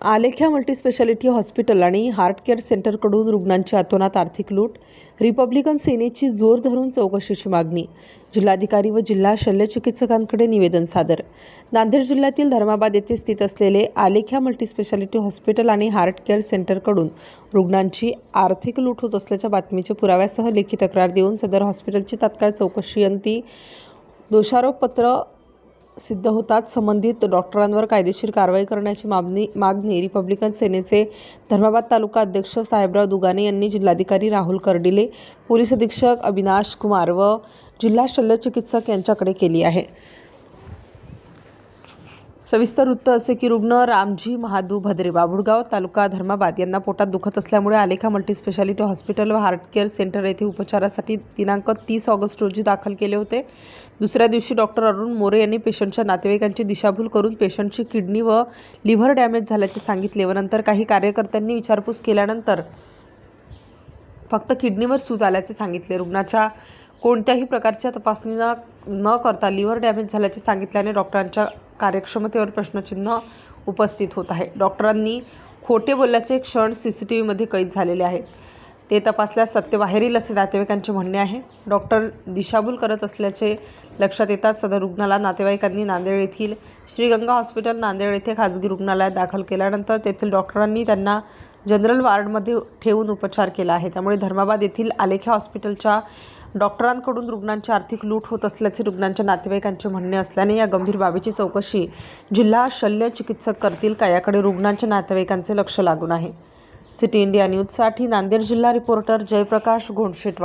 आलेख्या multispeciality hospital आणि heart care सेंटरकडून रुग्णांची अतोनात आर्थिक लूट रिपब्लिकन सेनेची जोर धरून चौकशीची मागणी. जिल्हाधिकारी व जिल्हा शल्यचिकित्सकांकडे निवेदन सादर. नांदेड जिल्ह्यातील धर्माबाद येथे स्थित असलेले आलेख्या मल्टीस्पेशालिटी हॉस्पिटल आणि हार्ट केअर सेंटरकडून रुग्णांची आर्थिक लूट होत असल्याच्या बातमीच्या पुराव्यासह लेखी तक्रार देऊन सदर हॉस्पिटलची तात्काळ चौकशी अंती दोषारोपपत्र सिद्ध होतात. संबंधित डॉक्टरांवर कायदेशीर कारवाई करण्याची मागणी मागणी रिपब्लिकन सेनेचे धर्माबाद तालुका अध्यक्ष साहेबराव दुगाने यांनी जिल्हाधिकारी राहुल कर्डिले पोलीस अधीक्षक अविनाश कुमार व जिल्हा शल्यचिकित्सक यांच्याकडे केली आहे. सविस्तर वृत्त असे की रुग्ण रामजी महादू भद्रे बाबुळगाव तालुका धर्माबाद यांना पोटात दुखत असल्यामुळे आलेखा मल्टीस्पेशालिटी हॉस्पिटल व हार्ट केअर सेंटर येथे उपचारासाठी दिनांक तीस ऑगस्ट रोजी दाखल केले होते. दुसऱ्या दिवशी डॉक्टर अरुण मोरे यांनी पेशंटच्या नातेवाईकांची दिशाभूल करून पेशंटची किडनी व लिव्हर डॅमेज झाल्याचे सांगितले व नंतर काही कार्यकर्त्यांनी विचारपूस केल्यानंतर फक्त किडनीवर सूज आल्याचे सांगितले. रुग्णाच्या कोणत्याही प्रकारच्या तपासणी न करता लिव्हर डॅमेज झाल्याचे सांगितल्याने डॉक्टरांच्या कार्यक्षमतेवर प्रश्नचिन्ह उपस्थित होत आहे. डॉक्टरांनी खोटे बोलल्याचे क्षण सी सी टी व्हीमध्ये कैद झालेले आहेत. ते तपासल्यास सत्य बाहेर येईल असे नातेवाईकांचे म्हणणे आहे. डॉक्टर दिशाभूल करत असल्याचे लक्षात येताच सदर रुग्णाला नातेवाईकांनी नांदेड येथील श्रीगंगा हॉस्पिटल नांदेड येथे खाजगी रुग्णालयात दाखल केल्यानंतर तेथील डॉक्टरांनी त्यांना जनरल वार्डमध्ये ठेवून उपचार केला आहे. त्यामुळे धर्माबाद येथील आलेख्या हॉस्पिटलच्या डॉक्टरांकडून रुग्णांची आर्थिक लूट होत असल्याचे रुग्णांच्या नातेवाईकांचे म्हणणे असल्याने या गंभीर बाबीची चौकशी जिल्हा शल्य चिकित्सक करतील का याकडे रुग्णांच्या नातेवाईकांचे लक्ष लागून आहे. सिटी इंडिया न्यूजसाठी नांदेड जिल्हा रिपोर्टर जयप्रकाश घोणशेटवा